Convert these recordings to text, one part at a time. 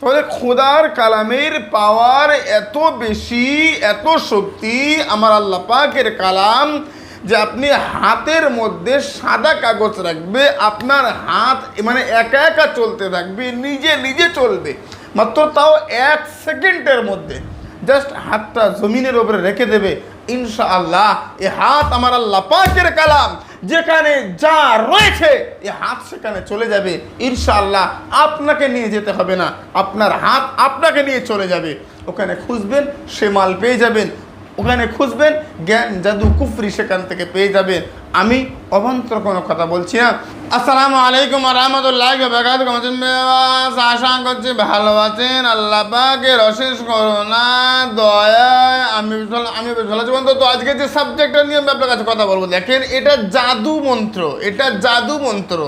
তাহলে খোদার কালামের পাওয়ার এত বেশি, এত শক্তি, আমার আল্লাহ পাকের কালাম যে আপনি হাতের মধ্যে সাদা কাগজ রাখবে, আপনার হাত মানে একা একা চলতে থাকবে, নিজে নিজে চলবে, মাত্র তাও এক সেকেন্ডের মধ্যে। জাস্ট হাতটা জমিনের উপরে রেখে দেবে, ইনশাআল্লাহ, এ হাত আমার আল্লাহ পাকের কালাম। যেখানে যা রয়েছে এই হাত সেখানে চলে যাবে। ইনশাআল্লাহ আপনাকে নিয়ে যেতে হবে না। আপনার হাত আপনাকে নিয়ে চলে যাবে। ওখানে খুঁজবেন, সে মাল পেয়ে যাবেন। ওখানে খুঁজবেন, জ্ঞান, জাদু, কুফরি সেখান থেকে পেয়ে যাবেন। আমি অভন্তর কোনো কথা বলছি না। আসসালামু আলাইকুম রহমতুল্লাহ বেকাত আশা করছি ভালো আছেন। আল্লাহ পাকের অশেষ করোনা দয়ায়। আমি আমি ভালো আছি। তো আজকে যে সাবজেক্টটা নিয়ে আমি আপনার কাছে কথা বলব, দেখেন, এটা জাদু মন্ত্র। এটা জাদু মন্ত্র।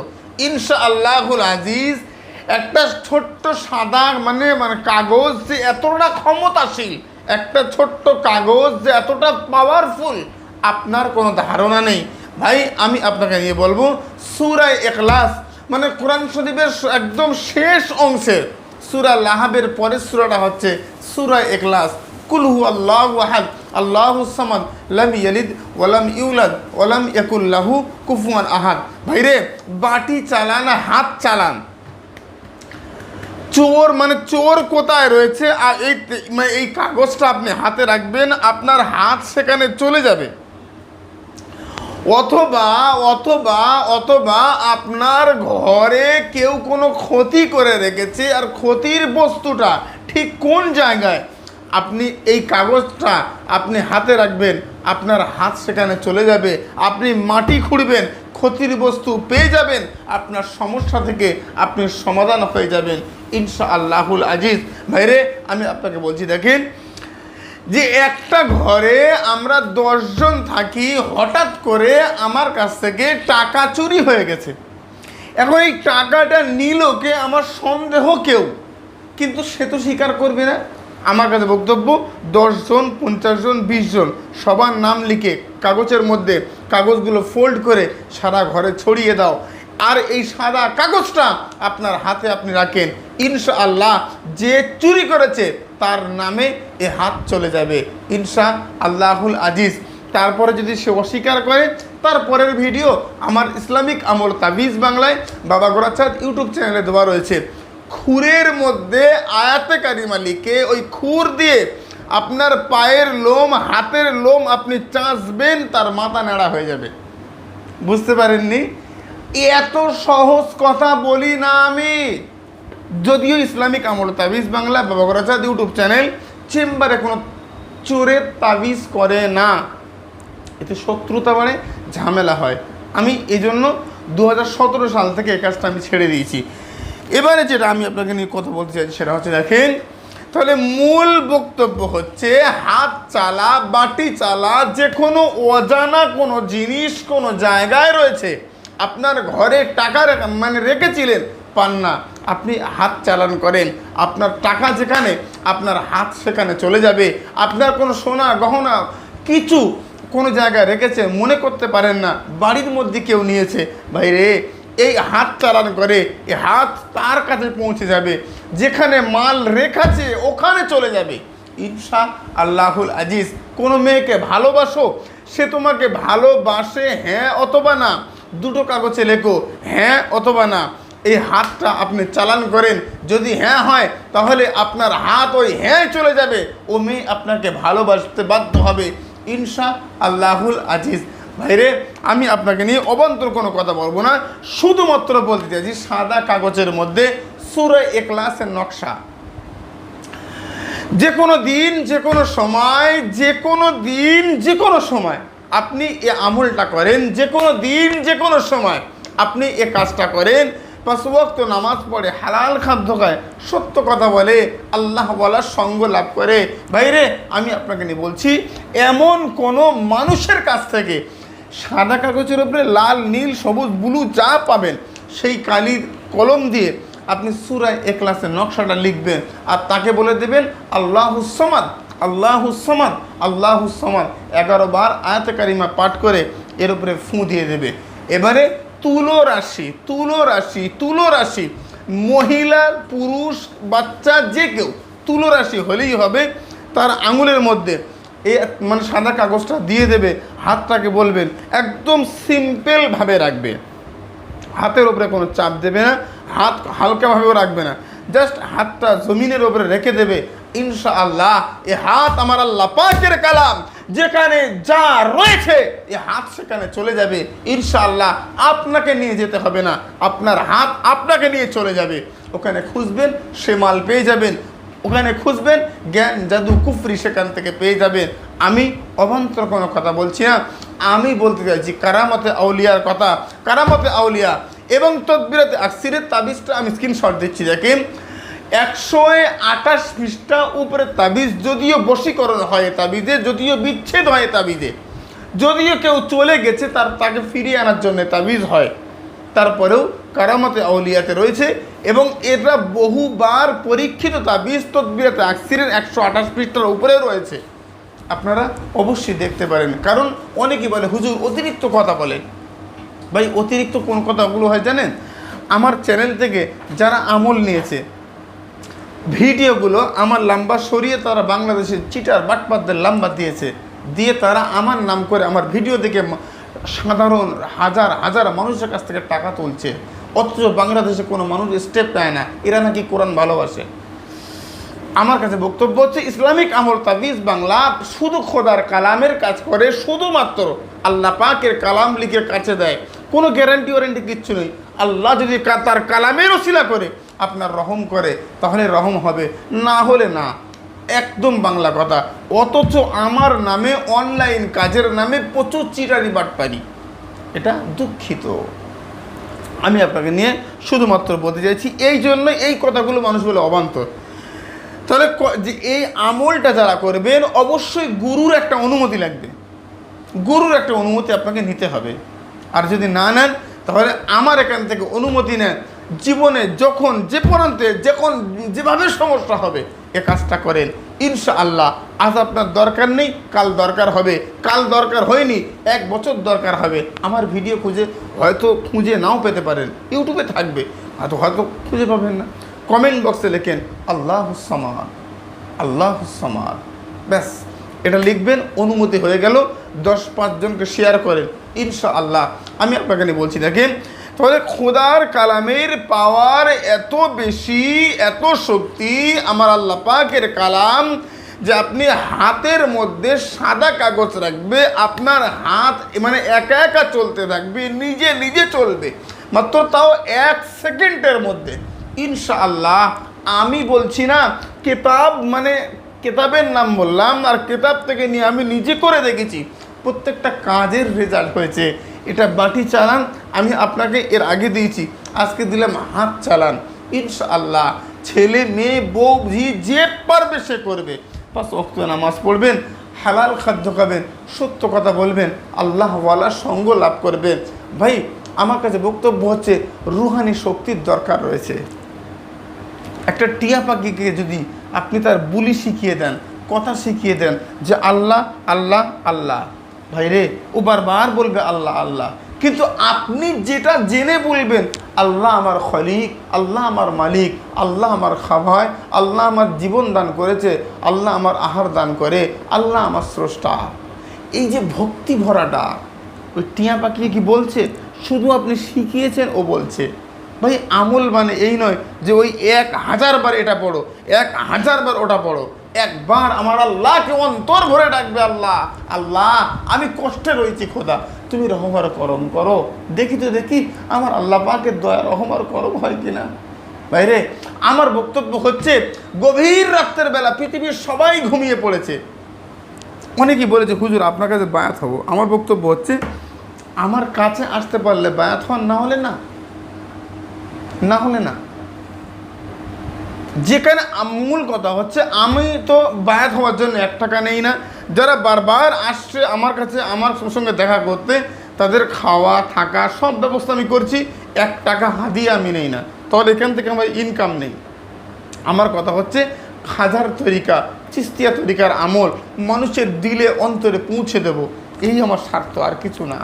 ইনশা আল্লাহুল আজিজ, একটা ছোট্ট সাদা মানে মানে কাগজ যে এতটা ক্ষমতাশীল, একটা ছোট্ট কাগজ যে এতটা পাওয়ারফুল আপনার কোনো ধারণা নেই। ভাই, আমি আপনাকে নিয়ে বলব, সুরায় এখলাস মানে কোরআন শরীফের একদম শেষ অংশের সুরা লাহাবের পরের সুরাটা হচ্ছে সুরায় এখলাস কুলহু আল্লাহ আহাদ, আল্লাহ সামাদ, লাম ইয়ালিদ ওয়ালাম ইউলাদ ওয়ালাম ইয়াকুল্লাহু কুফুয়ান আহাদ। ভাইরে বাটি চালান, হাত চালান। চোর মানে চোর কোথায় রয়েছে? আর এই মানে এই কাগজটা আপনি হাতে রাখবেন, আপনার হাত সেখানে চলে যাবে। অথবা অথবা অথবা আপনার ঘরে কেউ কোনো ক্ষতি করে রেখেছে আর ক্ষতির বস্তুটা ঠিক কোন জায়গায়? আপনি এই কাগজটা আপনি হাতে রাখবেন, আপনার হাত সেখানে চলে যাবে, আপনি মাটি খুঁড়বেন, ক্ষতির বস্তু পেয়ে যাবেন, আপনার সমস্যা থেকে আপনি সমাধান হয়ে যাবেন। ইনশা আল্লাহুল আজিজ। ভাইরে, আমি আপনাকে বলছি, দেখেন যে একটা ঘরে আমরা দশজন থাকি, হঠাৎ করে আমার কাছ থেকে টাকা চুরি হয়ে গেছে। এখন এই টাকাটা নিল কে? আমার সন্দেহ কেউ। কিন্তু সে তো স্বীকার করবে না। আমার কাছে বক্তব্য, দশজন পঞ্চাশ জন বিশ জন সবার নাম লিখে কাগজের মধ্যে কাগজগুলো ফোল্ড করে সারা ঘরে ছড়িয়ে দাও। আর এই সাদা কাগজটা আপনার হাতে আপনি রাখেন। ইনশা আল্লাহ যে চুরি করেছে তার নামে এ হাত চলে যাবে। ইনশা আল্লাহুল আজিজ। তারপরে যদি সে অস্বীকার করে তারপরের ভিডিও আমার ইসলামিক আমল তাবিজ বাংলায় বাবা গোরাচাঁদ ইউটিউব চ্যানেলে দেওয়া রয়েছে। খুরের মধ্যে আয়াতে কারিমা ওই খুর দিয়ে আপনার পায়ের লোম, হাতের লোম আপনি চাঁচবেন, তার মাথা নেড়া হয়ে যাবে। বুঝতে পারেননি? এত সহজ কথা বলি না আমি। যদিও ইসলামিক আমল তাবিজ বাংলা গোরাচাঁদ ইউটিউব চ্যানেল চেম্বারে কোনো চোরের তাবিজ করে না। এতে শত্রুতা বাড়ে, ঝামেলা হয়। আমি এই জন্য দু হাজার সতেরো সাল থেকে এই কাজটা আমি ছেড়ে দিয়েছি। এবারে যেটা আমি আপনাকে নিয়ে কথা বলতে চাইছি সেটা হচ্ছে দেখেন, তাহলে মূল বক্তব্য হচ্ছে হাত চালা, বাটি চালা, যে কোনো অজানা কোনো জিনিস কোনো জায়গায় রয়েছে, আপনার ঘরে টাকা মানে রেখেছিলেন, পান না। আপনি হাত চালান করেন, আপনার টাকা যেখানে, আপনার হাত সেখানে চলে যাবে, আপনার কোনো সোনা, গহনা কিছু কোনো জায়গায় রেখেছে, মনে করতে পারেন না, বাড়ির মধ্যে কেউ নিয়েছে, ভাই রে, এই হাত চালান করে এই হাত তার কাছে পৌঁছে যাবে, যেখানে মাল রেখাছে, ওখানে চলে যাবে। ইনশা আল্লাহুল আজিজ, কোনো মেয়েকে ভালোবাসো, সে তোমাকে ভালোবাসে হ্যাঁ অথবা না। দুটো কাগজে লেখো হ্যাঁ অথবা না। এই হাতটা আপনি চালান করেন, যদি হ্যাঁ হয়, তাহলে আপনার হাত ওই হ্যাঁ চলে যাবে। ও মেয়ে আপনাকে ভালোবাসতে বাধ্য হবে। ইনশা আল্লাহুল আজিজ। ভাইরে, আমি আপনাকে নিয়ে অবান্তর কোনো কথা বলব না। শুধুমাত্র বলতে চাইছি, সাদা কাগজের মধ্যে সুরে একলাসের নকশা। যে কোনো দিন, যে কোনো সময়, যে কোনো দিন, যে কোনো সময় আপনি এ আমলটা করেন, যে কোনো দিন, যে কোনো সময় আপনি এ কাজটা করেন। পাঁচ নামাজ পড়ে, হালাল খাদ্য খায়, সত্য কথা বলে, আল্লাহ বলার সঙ্গ লাভ করে। ভাইরে, আমি আপনাকে নিয়ে বলছি, এমন কোনো মানুষের কাছ থেকে সাদা কাগজের উপরে লাল, নীল, সবুজ, ব্লু যা পাবেন, সেই কালির কলম দিয়ে আপনি সুরায় এক্লাসের নকশাটা লিখবেন আর তাকে বলে দেবেন আল্লাহুসমাদ আল্লাহুসমাদ আল্লাহুসমাদ এগারো বার আয়াতে কারিমা পাঠ করে এর উপরে ফুঁ দিয়ে দেবে। এবারে তুলো রাশি তুলো রাশি তুলো রাশি মহিলা, পুরুষ, বাচ্চা, যে কেউ। তুলরাশি হলেই হবে তার আঙুলের মধ্যে। এ মানে সাদা কাগজটা দিয়ে দেবে, হাতটাকে বলবেন, একদম সিম্পলভাবে রাখবে। হাতের ওপরে কোনো চাপ দেবে না, হাত হালকাভাবেও রাখবে না। জাস্ট হাতটা জমিনের ওপরে রেখে দেবে ইনশা আল্লাহ এ হাত আমার আল্লাহ পাকের কালাম। যেখানে যা রয়েছে, এ হাত সেখানে চলে যাবে। ইনশা আল্লাহ আপনাকে নিয়ে যেতে হবে না। আপনার হাত আপনাকে নিয়ে চলে যাবে। ওখানে খুঁজবেন, সে মাল পেয়ে যাবেন। ওখানে খুঁজবেন, জ্ঞান, জাদু, কুফরি সেখান থেকে পেয়ে যাবেন। আমি অবান্তর কোনো কথা বলছি না। আমি বলতে চাইছি, কারামতে আউলিয়ার কথা। কারামতে আউলিয়া এবং তদবিরাতে আকসিরের তাবিজটা আমি স্ক্রিনশট দিচ্ছি, দেখেন। একশো আঠাশ পৃষ্ঠা উপরে তাবিজ যদিও বশীকরণ হয় তাবিজে, যদিও বিচ্ছেদ হয় তাবিজে। যদিও কেউ চলে গেছে, তার তাকে ফিরিয়ে আনার জন্য তাবিজ হয়। তারপরেও কারামতে আউলিয়াতে রয়েছে এবং এটা বহুবার পরীক্ষিত তাবিজ, তদবিরাতে আকসিরের একশো আঠাশ পৃষ্ঠার উপরে রয়েছে। আপনারা অবশ্যই দেখতে পারেন, কারণ অনেকেই বলে, হুজুর, অতিরিক্ত কথা বলে। ভাই, অতিরিক্ত কোন কথাগুলো হয় জানেন? আমার চ্যানেল থেকে যারা আমল নিয়েছে ভিডিওগুলো আমার লাম্বা সরিয়ে তারা বাংলাদেশের চিটার বাটপাতদের লাম্বা দিয়েছে। দিয়ে তারা আমার নাম করে আমার ভিডিও দেখে সাধারণ হাজার হাজার মানুষের কাছ থেকে টাকা তুলছে। অথচ বাংলাদেশে কোনো মানুষ স্টেপ নেয় না। এরা নাকি কোরআন ভালোবাসে। আমার কাছে বক্তব্য হচ্ছে, ইসলামিক আমল তাবিজ বাংলা শুধু খোদার কালামের কাজ করে, শুধুমাত্র আল্লাহ পাকের কালাম লিখে কাছে দেয়। কোনো গ্যারান্টি ওয়ারেন্টি কিচ্ছু নেই। আল্লাহ যদি তার কালামের ওসিলা করে আপনার রহম করে, তাহলে রহম হবে। না হলে না। একদম বাংলা কথা। অথচ আমার নামে অনলাইন কাজের নামে প্রচুর চিটারি বাটপারি। এটা দুঃখিত। আমি আপনাকে নিয়ে শুধুমাত্র বলতে চাইছি, এই জন্য এই কথাগুলো মানুষ বলে অবান্তর। তাহলে যে এই আমলটা যারা করবেন, অবশ্যই গুরুর একটা অনুমতি লাগবে। গুরুর একটা অনুমতি আপনাকে নিতে হবে। আর যদি না নেন, তাহলে আমার এখান থেকে অনুমতি নেন। জীবনে যখন যে পর্যন্তে যখন যেভাবে সমস্যা হবে, এ কাজটা করেন। ইনশা আল্লাহ আজ আপনার দরকার নেই, কাল দরকার হবে। কাল দরকার হয়নি, এক বছর দরকার হবে। আমার ভিডিও খুঁজে হয়তো খুঁজে নাও পেতে পারেন। ইউটিউবে থাকবে। হয়তো হয়তো খুঁজে পাবেন না। কমেন্ট বক্সে লেখেন, আল্লাহ সামাদ আল্লাহ সামাদ। ব্যাস, এটা লিখবেন, অনুমতি হয়ে গেল। দশ পাঁচজনকে শেয়ার করেন। ইনশা আল্লাহ আমি আপনাকে বলছি, দেখেন তাহলে খোদার কালামের পাওয়ার এত বেশি, এত শক্তি আমার আল্লাহ পাকের কালাম যে আপনি হাতের মধ্যে সাদা কাগজ রাখবে, আপনার হাত মানে একা একা চলতে থাকবে, নিজে নিজে চলবে। মাত্র তাও এক সেকেন্ডের মধ্যে। ইনশাআল্লাহ, আমি বলছি না, কেতাব মানে কেতাবের নাম বললাম, আর কেতাব থেকে নিয়ে আমি নিজে করে দেখেছি, প্রত্যেকটা কাজের রেজাল্ট হয়েছে। এটা বাটি চালান, আমি আপনাকে এর আগে দিয়েছি। আজকে দিলাম হাত চালান। ইনশাআল্লাহ, ছেলে, মেয়ে, বউ, ঝি, যে পারবে সে করবে। পাঁচ অক্ত নামাজ পড়বেন, হালাল খাদ্য খাবেন, সত্য কথা বলবেন আল্লাহওয়ালার সঙ্গ লাভ করবেন। ভাই, আমার কাছে বক্তব্য হচ্ছে, রুহানি শক্তির দরকার রয়েছে। একটা টিয়া পাখিকে যদি আপনি তার বুলি শিখিয়ে দেন, কথা শিখিয়ে দেন, যে আল্লাহ আল্লাহ আল্লাহ। ভাই রে ও বারবার বলবে আল্লাহ আল্লাহ। কিন্তু আপনি যেটা জেনে বলবেন, আল্লাহ আমার খলিক, আল্লাহ আমার মালিক, আল্লাহ আমার খাভায় আল্লাহ আমার জীবন দান করেছে, আল্লাহ আমার আহার দান করে, আল্লাহ আমার স্রষ্টা। এই যে ভক্তি ভরাটা, ওই টিয়া পাখি কি বলছে? শুধু আপনি শিখিয়েছেন, ও বলছে। ভাই, আমল মানে এই নয় যে ওই এক হাজার বার এটা পড়ো, এক হাজার বার ওটা পড়ো। একবার আমার আল্লাহকে অন্তর ভরে ডাকবে আল্লাহ আল্লাহ, আমি কষ্টে রয়েছি খোদা, তুমি রহমার করম করো। দেখি তো দেখি, আমার আল্লাহ পাকের দয়া রহমার করম হয় কিনা? বাইরে, আমার বক্তব্য হচ্ছে, গভীর রাত্রের বেলা পৃথিবীর সবাই ঘুমিয়ে পড়েছে। অনেকেই বলেছে, হুজুর, আপনার কাছে বায়াত হব। আমার বক্তব্য হচ্ছে, আমার কাছে আসতে পারলে বায়াত হন, না হলে না। না হলে না। যেখানে মূল কথা হচ্ছে, আমি তো বায়াত হওয়ার জন্য এক টাকা নেই না। যারা বারবার আসছে আমার কাছে, আমার সঙ্গে দেখা করতে, তাদের খাওয়া, থাকা সব ব্যবস্থা আমি করছি, এক টাকা হাদিয়ে আমি নেই না। তাহলে এখান থেকে আমার ইনকাম নেই। আমার কথা হচ্ছে, খাজার তরিকা, চিস্তিয়া তরিকার আমল, মানুষের দিলে অন্তরে পৌঁছে দেব, এই আমার স্বার্থ, আর কিছু না।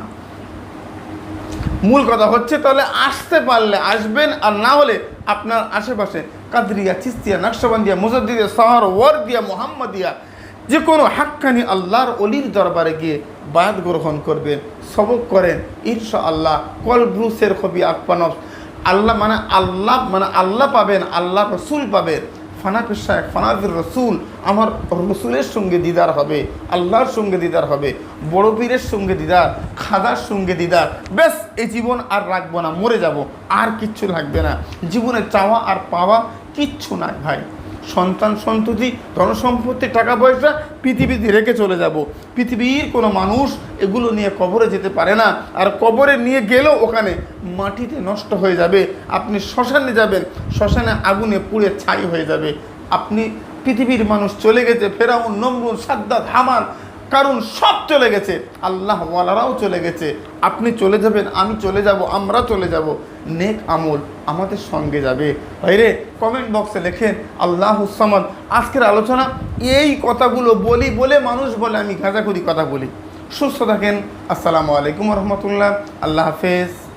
মূল কথা হচ্ছে, তাহলে আসতে পারলে আসবেন, আর না হলে আপনার আশেপাশে কাদরিয়া, চিস্তিয়া, নকশবন্দিয়া, মুজদ্দিদিয়া, সাহার, ওয়ার্দিয়া, মোহাম্মদিয়া যে কোনো হাক্কানি আল্লাহর অলির দরবারে গিয়ে বায়াত গ্রহণ করবেন, সবক করেন ঈর্ষা আল্লাহ কল ব্রুসের কবি আকপানব আল্লাহ মানে আল্লাহ মানে আল্লাহ পাবেন, আল্লাহ রসুল পাবেন। ফানাফি শাহ ফানাফির রসুল, আমার রসুলের সঙ্গে দিদার হবে, আল্লাহর সঙ্গে দিদার হবে, বড় পীরের সঙ্গে দিদার, খাদার সঙ্গে দিদার। ব্যাস, এই জীবন আর রাখব না, মরে যাব, আর কিচ্ছু লাগবে না। জীবনে চাওয়া আর পাওয়া কিচ্ছু নাই ভাই। সন্তান সন্ততি, ধনসম্পত্তি, টাকা পয়সা পৃথিবীতে রেখে চলে যাব। পৃথিবীর কোনো মানুষ এগুলো নিয়ে কবরে যেতে পারে না। আর কবরে নিয়ে গেলেও ওখানে মাটিতে নষ্ট হয়ে যাবে। আপনি শ্মশানে যাবেন, শ্মশানে আগুনে পুড়ে ছাই হয়ে যাবে। আপনি পৃথিবীর মানুষ চলে গেছে, ফেরাউন নমরুন সাদ্দাত হামান কারণ সব চলে গেছে। আল্লাহ ওয়ালারাও চলে গেছে। আপনি চলে যাবেন, আমি চলে যাব, আমরা চলে যাব। নেক আমল আমাদের সঙ্গে যাবে। বাইরে কমেন্ট বক্সে লেখেন, আল্লাহ হুসামাদ আজকের আলোচনা এই কথাগুলো বলি বলে মানুষ বলে, আমি খাঁজাখুরি কথা বলি। সুস্থ থাকেন। আসসালামু আলাইকুম রহমতুল্লাহ। আল্লাহ হাফেজ।